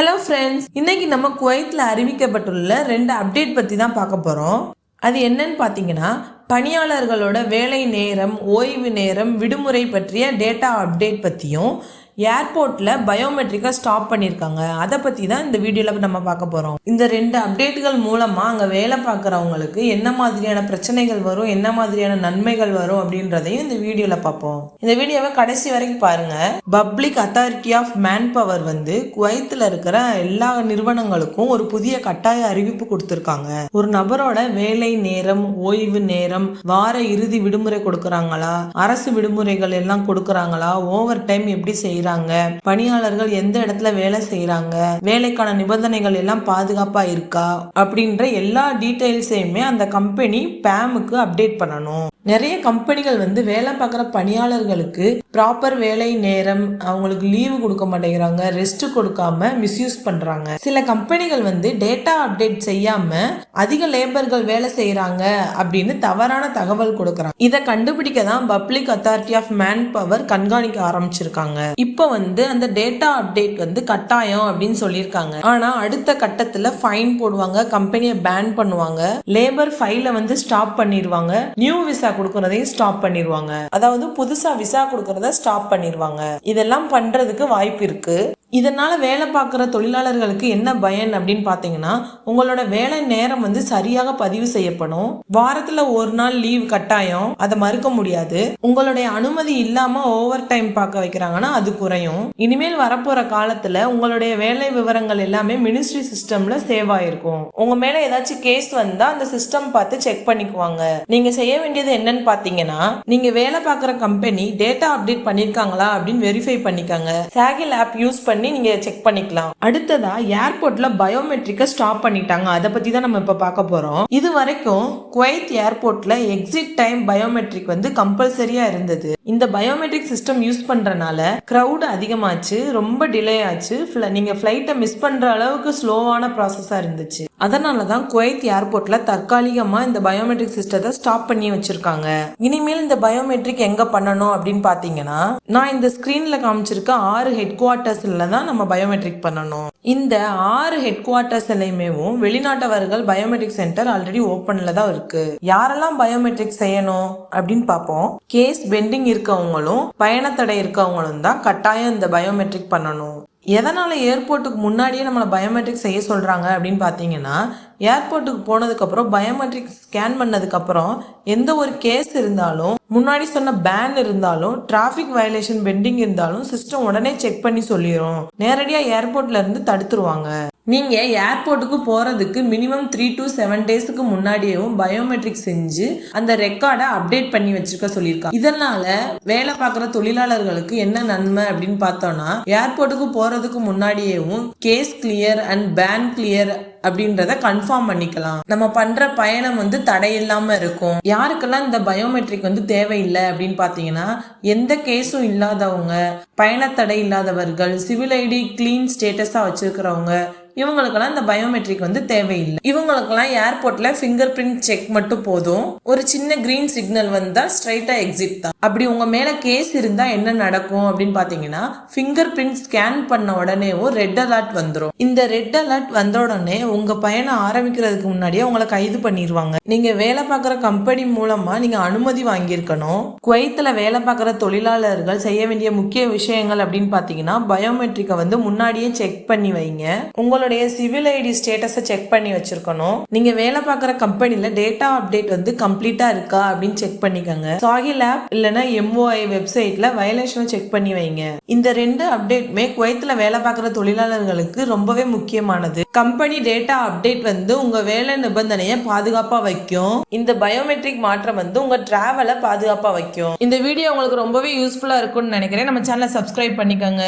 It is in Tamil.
ஹலோ ஃப்ரெண்ட்ஸ் இன்னைக்கு நம்ம குவைத்தில் அறிவிக்கப்பட்டுள்ள ரெண்டு அப்டேட் பற்றி தான் பார்க்க போகிறோம் அது என்னன்னு பார்த்தீங்கன்னா பணியாளர்களோட வேலை நேரம் ஓய்வு நேரம் விடுமுறை பற்றிய டேட்டா அப்டேட் பற்றியும் ஏர்போர்ட்டில் பயோமெட்ரிக்கை ஸ்டாப் பண்ணியிருக்காங்க அதை பற்றி தான் இந்த வீடியோவில் நம்ம பார்க்க போகிறோம் இந்த ரெண்டு அப்டேட்டுகள் மூலமாக அங்கே வேலை பார்க்குறவங்களுக்கு என்ன மாதிரியான பிரச்சனைகள் வரும் என்ன மாதிரியான நன்மைகள் வரும் அப்படின்றதையும் இந்த வீடியோவில் பார்ப்போம். இந்த வீடியோவை கடைசி வரைக்கும் பாருங்க. Public authority of man power வந்து குவைத்தில் இருக்கிற எல்லா நிறுவனங்களுக்கும் ஒரு புதிய கட்டாய அறிவிப்பு கொடுத்துருக்காங்க. ஒரு நபரோட வேலை நேரம் ஓய்வு நேரம் வார இறுதி விடுமுறை கொடுக்குறாங்களா அரசு விடுமுறைகள் எல்லாம் கொடுக்குறாங்களா ஓவர் டைம் எப்படி செய்கிறாங்க செய்யறாங்க பணியாளர்கள் எந்த இடத்துல வேலை செய்யறாங்க வேலைக்கான நிபந்தனைகள் எல்லாம் பாதுகாப்பா இருக்கா? அப்படின்ற எல்லா டீட்டெயில்ஸையுமே அந்த கம்பெனி பேமுக்கு அப்டேட் பண்ணணும். நிறைய கம்பெனிகள் வந்து வேலை பார்க்குற பணியாளர்களுக்கு ப்ராப்பர் வேலை நேரம் அவங்களுக்கு லீவு கொடுக்க மாட்டேங்கிறாங்க ரெஸ்ட் கொடுக்காம மிஸ்யூஸ் பண்ணுறாங்க சில கம்பெனிகள் வந்து டேட்டா அப்டேட் செய்யாம அதிக லேபர்கள் வேலை செய்கிறாங்க அப்படின்னு தவறான தகவல் கொடுக்குறாங்க. இதை கண்டுபிடிக்க தான் public authority of man power கண்காணிக்க ஆரம்பிச்சிருக்காங்க. இப்போ வந்து அந்த டேட்டா அப்டேட் வந்து கட்டாயம் அப்படின்னு சொல்லியிருக்காங்க. ஆனால் அடுத்த கட்டத்தில் ஃபைன் போடுவாங்க கம்பெனியை பேன் பண்ணுவாங்க லேபர் ஃபைலை வந்து ஸ்டாப் பண்ணிடுவாங்க நியூ விசா கொடுக்கறதையும் ஸ்டாப் பண்ணிடுவாங்க அதாவது புதுசா விசா கொடுக்கறத ஸ்டாப் பண்ணிடுவாங்க இதெல்லாம் பண்றதுக்கு வாய்ப்பு இருக்கு. இதனால் வேலை பார்க்குற தொழிலாளர்களுக்கு என்ன பயன் அப்படின்னு பார்த்தீங்கன்னா உங்களோட வேலை நேரம் வந்து சரியாக பதிவு செய்யப்படும். வாரத்தில் ஒரு நாள் லீவ் கட்டாயம் அதை மறுக்க முடியாது. உங்களுடைய அனுமதி இல்லாமல் ஓவர் டைம் பார்க்க வைக்கிறாங்கன்னா அது குறையும். இனிமேல் வரப்போகிற காலத்தில் உங்களுடைய வேலை விவரங்கள் எல்லாமே மினிஸ்ட்ரி சிஸ்டமில் சேவ் ஆயிருக்கும். உங்கள் மேலே ஏதாச்சும் கேஸ் வந்தால் அந்த சிஸ்டம் பார்த்து செக் பண்ணிக்குவாங்க. நீங்கள் செய்ய வேண்டியது என்னன்னு பார்த்தீங்கன்னா நீங்கள் வேலை பார்க்குற கம்பெனி டேட்டா அப்டேட் பண்ணியிருக்காங்களா அப்படின்னு வெரிஃபை பண்ணிக்கோங்க. சாகில் ஆப் யூஸ் பண்ணி நீங்கள் செக் பண்ணிக்கலாம். அடுத்ததா ஏர்போர்ட்ல பயோமெட்ரிக்கை ஸ்டாப் பண்ணிட்டாங்க. அதை பற்றி தான் நம்ம இப்போ பார்க்க போகிறோம் இது வரைக்கும் குவைத் ஏர்போர்ட்ல எக்ஸிட் டைம் பயோமெட்ரிக் வந்து கம்பல்சரியா இருந்தது. இந்த பயோமெட்ரிக் சிஸ்டம் யூஸ் பண்ணுறனால க்ரௌட் அதிகமாச்சு ரொம்ப டிலே ஆச்சு. நீங்கள் ஃப்ளைட்டை மிஸ் பண்ணுற அளவுக்கு ஸ்லோவான ப்ராசஸாக இருந்துச்சு. அதனால தான் குவைத் ஏர்போர்ட்ல தற்காலிகமாக இந்த பயோமெட்ரிக் சிஸ்டத்தை ஸ்டாப் பண்ணி வச்சிருக்காங்க. இனிமேல் இந்த பயோமெட்ரிக் எங்கே பண்ணணும் அப்படின்னு பார்த்தீங்கன்னா நான் இந்த ஸ்க்ரீனில் காமிச்சிருக்க ஆறு ஹெட் குவார்ட்டர்ஸ்ல தான் நம்ம பயோமெட்ரிக் பண்ணணும். இந்த ஆறு ஹெட் குவார்ட்டர்ஸ்லயுமேவும் வெளிநாட்டவர்கள் பயோமெட்ரிக் சென்டர் ஆல்ரெடி ஓப்பன்ல தான் இருக்கு. யாரெல்லாம் பயோமெட்ரிக் செய்யணும் அப்படின்னு பார்ப்போம். கேஸ் பெண்டிங் இருக்கவங்களும் பயணத்தடை இருக்கவங்களும் தான் கட்டாயம் இந்த பயோமெட்ரிக் பண்ணணும். எதனால் ஏர்போர்ட்டுக்கு முன்னாடியே நம்மளை பயோமெட்ரிக் செய்ய சொல்கிறாங்க அப்படின்னு பார்த்தீங்கன்னா ஏர்போர்ட்டுக்கு போனதுக்கப்புறம் பயோமெட்ரிக் ஸ்கேன் பண்ணதுக்கப்புறம் எந்த ஒரு கேஸ் இருந்தாலும் முன்னாடி சொன்ன பேன் இருந்தாலும் டிராஃபிக் வயலேஷன் பெண்டிங் இருந்தாலும் சிஸ்டம் உடனே செக் பண்ணி சொல்லிடும் நேரடியாக ஏர்போர்ட்ல இருந்து தடுத்துருவாங்க. நீங்கள் ஏர்போர்ட்டுக்கு போகிறதுக்கு மினிமம் த்ரீ டு செவன் டேஸுக்கு முன்னாடியேவும் பயோமெட்ரிக் செஞ்சு அந்த ரெக்கார்டை அப்டேட் பண்ணி வச்சிருக்க சொல்லியிருக்காங்க. இதனால வேலை பார்க்குற தொழிலாளர்களுக்கு என்ன நன்மை அப்படின்னு பார்த்தோம்னா ஏர்போர்ட்டுக்கு போகிறதுக்கு முன்னாடியேவும் case clear and ban clear அப்படின்றத கன்ஃபார்ம் பண்ணிக்கலாம். நம்ம பண்ற பயணம் வந்து தடையில்லாம இருக்கும். யாருக்கெல்லாம் இந்த பயோமெட்ரிக் வந்து தேவையில்லை அப்படின்னு பாத்தீங்கன்னா எந்த கேஸும் இல்லாதவங்க பயணத்தடை இல்லாதவர்கள் சிவில் ஐடி கிளீன் ஸ்டேட்டஸா வச்சிருக்கிறவங்க இவங்களுக்கெல்லாம் இந்த பயோமெட்ரிக் வந்து தேவையில்லை. இவங்களுக்கெல்லாம் ஏர்போர்ட்ல ஃபிங்கர் பிரிண்ட் செக் மட்டும் போதும். ஒரு சின்ன கிரீன் சிக்னல் வந்தா ஸ்ட்ரைட்டா எக்ஸிட் தான். அப்படி உங்க மேல கேஸ் இருந்தா என்ன நடக்கும் அப்படின்னு பாத்தீங்கன்னா ஃபிங்கர் பிரிண்ட் ஸ்கேன் பண்ண உடனேவும் ரெட் அலர்ட் வந்துடும் இந்த ரெட் அலர்ட் வந்த உடனே உங்க பயணம் ஆரம்பிக்கிறதுக்கு முன்னாடியே உங்களை கைது பண்ணிடுவாங்க நீங்க வேலை பார்க்குற கம்பெனி மூலமா நீங்க அனுமதி வாங்கியிருக்கணும். குவைத்துல வேலை பார்க்குற தொழிலாளர்கள் செய்ய வேண்டிய முக்கிய விஷயங்கள் அப்படின்னு பாத்தீங்கன்னா பயோமெட்ரிக்கை வந்து முன்னாடியே செக் பண்ணி வைங்க. உங்களோட உங்களுடைய சிவில் ஐடி ஸ்டேட்டஸை செக் பண்ணி வச்சிருக்கணும். நீங்க வேலை பார்க்குற கம்பெனியில் டேட்டா அப்டேட் வந்து கம்ப்ளீட்டா இருக்கா அப்படின்னு செக் பண்ணிக்கோங்க. சாகில் ஆப் இல்லைன்னா எம்ஓஐ வெப்சைட்ல வயலேஷனை செக் பண்ணி வைங்க. இந்த ரெண்டு அப்டேட்மே குவைத்துல வேலை பார்க்குற தொழிலாளர்களுக்கு ரொம்பவே முக்கியமானது. கம்பெனி டேட்டா அப்டேட் வந்து உங்க வேலை நிபந்தனையை பாதுகாப்பா வைக்கும். இந்த பயோமெட்ரிக் மாற்றம் வந்து உங்க டிராவலை பாதுகாப்பா வைக்கும். இந்த வீடியோ உங்களுக்கு ரொம்பவே யூஸ்ஃபுல்லா இருக்கும்னு நினைக்கிறேன். நம்ம சேனலை சப்ஸ்கிரைப் பண்ணிக்கோங்க.